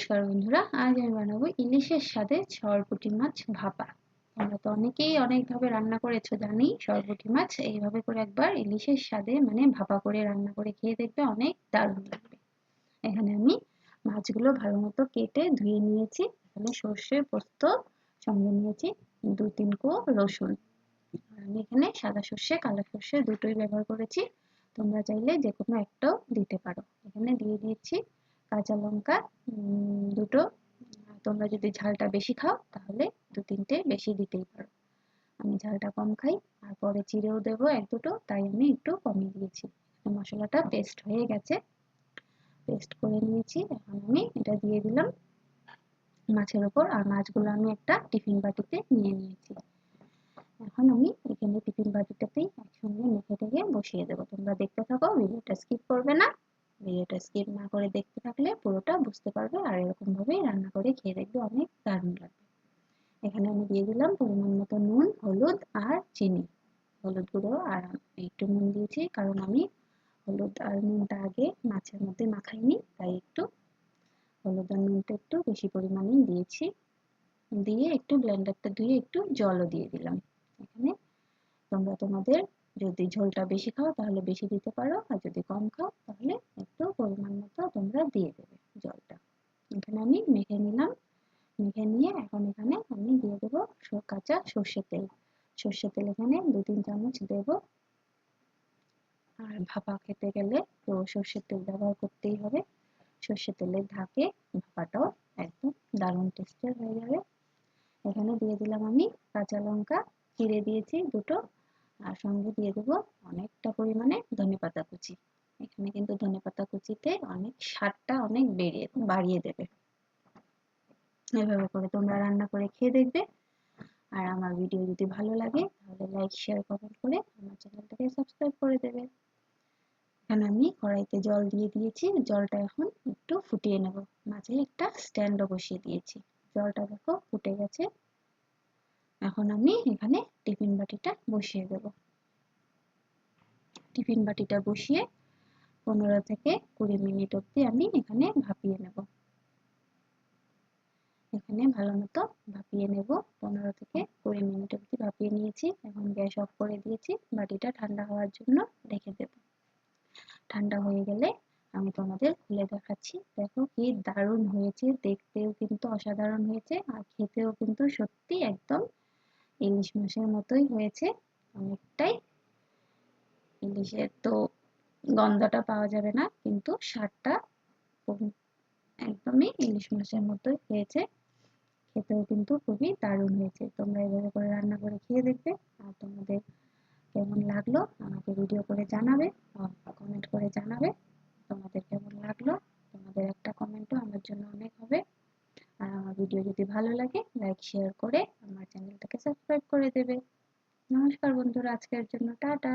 নমস্কার বন্ধুরা, আজ আমি বানাবো ইলিশের স্বাদে সরপুঁটি মাছ ভাপা। তোমরা তো অনেকেই অনেকভাবে রান্না করেছ জানি সরপুঁটি মাছ এইভাবে করে একবার ইলিশের স্বাদে মানে ভাপা করে রান্না করে খেয়ে দেখবে অনেক দারুণ লাগবে। এখানে আমি মাছগুলো ভালো মতো কেটে ধুয়ে নিয়েছি, এখানে সর্ষে, পোস্ত সঙ্গে নিয়েছি দু তিন কো রসুন আমি এখানে সাদা সর্ষে, কালো সর্ষে দুটোই ব্যবহার করেছি, তোমরা চাইলে যে কোনো একটাও দিতে পারো। এখানে দিয়ে দিয়েছি কাঁচা লঙ্কা দুটো। তোমরা যদি ঝালটা বেশি খাও, তাহলে দু তিনটে বেশি দিতেই পারো। আমি ঝালটা কম খাই আর পরে চিড়েও দেবো এক দুটো, তাই আমি একটু কমিয়ে দিয়েছি। মশলাটা পেস্ট হয়ে গেছে। পেস্ট করে নিয়েছি, এখন আমি এটা দিয়ে দিলাম। মাছের ওপর, আর মাছগুলো আমি একটা টিফিন বাটিতে নিয়ে নিয়েছি। এখন আমি এখানে টিফিন বাটিটাতেই একসঙ্গে মেখে টেকে বসিয়ে দেবো। তোমরা দেখতে থাকো, ভিডিওটা স্কিপ করবে না। ভিডিওটা স্কিপ না করে দেখতে থাকলে পুরোটা বুঝতে পারবে আর এরকমভাবেই রান্না করে খেয়ে দেখবে অনেক দারুণ লাগবে। এখানে আমি দিয়ে দিলাম পরিমাণ মতো নুন, হলুদ আর চিনি। হলুদ গুঁড়ো আর একটু নুন দিয়েছি কারণ আমি হলুদ আর নুনটা আগে মাছের মধ্যে মাখাইনি, তাই একটু হলুদ আর নুনটা একটু বেশি পরিমাণেই দিয়েছি। দিয়ে একটু ব্লেন্ডারটা ধুয়ে একটু জলও দিয়ে দিলাম। এখানে তোমরা তোমাদের যদি ঝোলটা বেশি খাও, তাহলে বেশি দিতে পারো। আর যদি কম খাও, তাহলে একটু পরিমাণ মতো তোমরা দিয়ে দেবে জলটা। এখানে আমি মেখে নিলাম। মেখে নিয়ে এখন এখানে আমি দিয়ে দেবো কাঁচা সর্ষের তেল। সর্ষের তেল এখানে দু, তিন চামচ দেব। আর ভাপা খেতে গেলে তো সর্ষের তেল ব্যবহার করতেই হবে। সর্ষের তেলের ঢাকে ভাপাটাও একদম দারুণ টেস্টের হয়ে যাবে। এখানে দিয়ে দিলাম আমি কাঁচা লঙ্কা। চিড়ে দিয়েছি দুটো। আর সঙ্গে দিয়ে দেবো অনেকটা পরিমাণে ধনে পাতা কুচি। এখানে কিন্তু ধনে পাতা কুচিতে অনেক স্বাদটা অনেক বেড়ে বাড়িয়ে দেবে। এভাবে করে তোমরা রান্না করে খেয়ে দেখবে। আর আমার ভিডিও যদি ভালো লাগে, তাহলে লাইক শেয়ার কমেন্ট করে আমার চ্যানেলটাকে সাবস্ক্রাইব করে দেবে। এখানে আমি কড়াইতে জল দিয়ে দিয়েছি। জলটা এখন একটু ফুটিয়ে নেব। মাঝে একটা স্ট্যান্ডও বসিয়ে দিয়েছি। জলটা দেখো ফুটে গেছে। এখন আমি এখানে টিফিন বাটিটা বসিয়ে দেব। টিফিন বাটিটা বসিয়ে পনেরো থেকে কুড়ি মিনিট অবধি আমি এখানে ভাপিয়ে নেব। এখানে ভালো মতো ভাপিয়ে নেব। পনেরো থেকে কুড়ি মিনিট অবধি ভাপিয়ে নিয়েছি। এখন গ্যাস অফ করে দিয়েছি। বাটিটা ঠান্ডা হওয়ার জন্য রেখে দেব। ঠান্ডা হয়ে গেলে আমি তোমাদের খুলে দেখাচ্ছি। দেখো কি দারুণ হয়েছে। দেখতেও কিন্তু অসাধারণ হয়েছে। আর খেতেও কিন্তু সত্যি একদম ইলিশ মাছের মতোই হয়েছে, অনেকটাই। ইলিশের তো গন্ধটা পাওয়া যাবে না, কিন্তু স্বাদটা একদমই ইলিশ মাছের মতোই হয়েছে। খেতেও কিন্তু খুবই দারুণ হয়েছে। তোমরা এভাবে করে রান্না করে খেয়ে দেখবে, আর তোমাদের কেমন লাগল আমাকে ভিডিও করে জানাবে কমেন্ট করে জানাবে তোমাদের কেমন লাগল তোমাদের একটা কমেন্টও আমার জন্য অনেক হবে আর আমার ভিডিও যদি ভালো লাগে লাইক শেয়ার করে আমার চ্যানেলটাকে সাবস্ক্রাইব করে দেবে। নমস্কার বন্ধুরা, আজকের জন্য টাটা।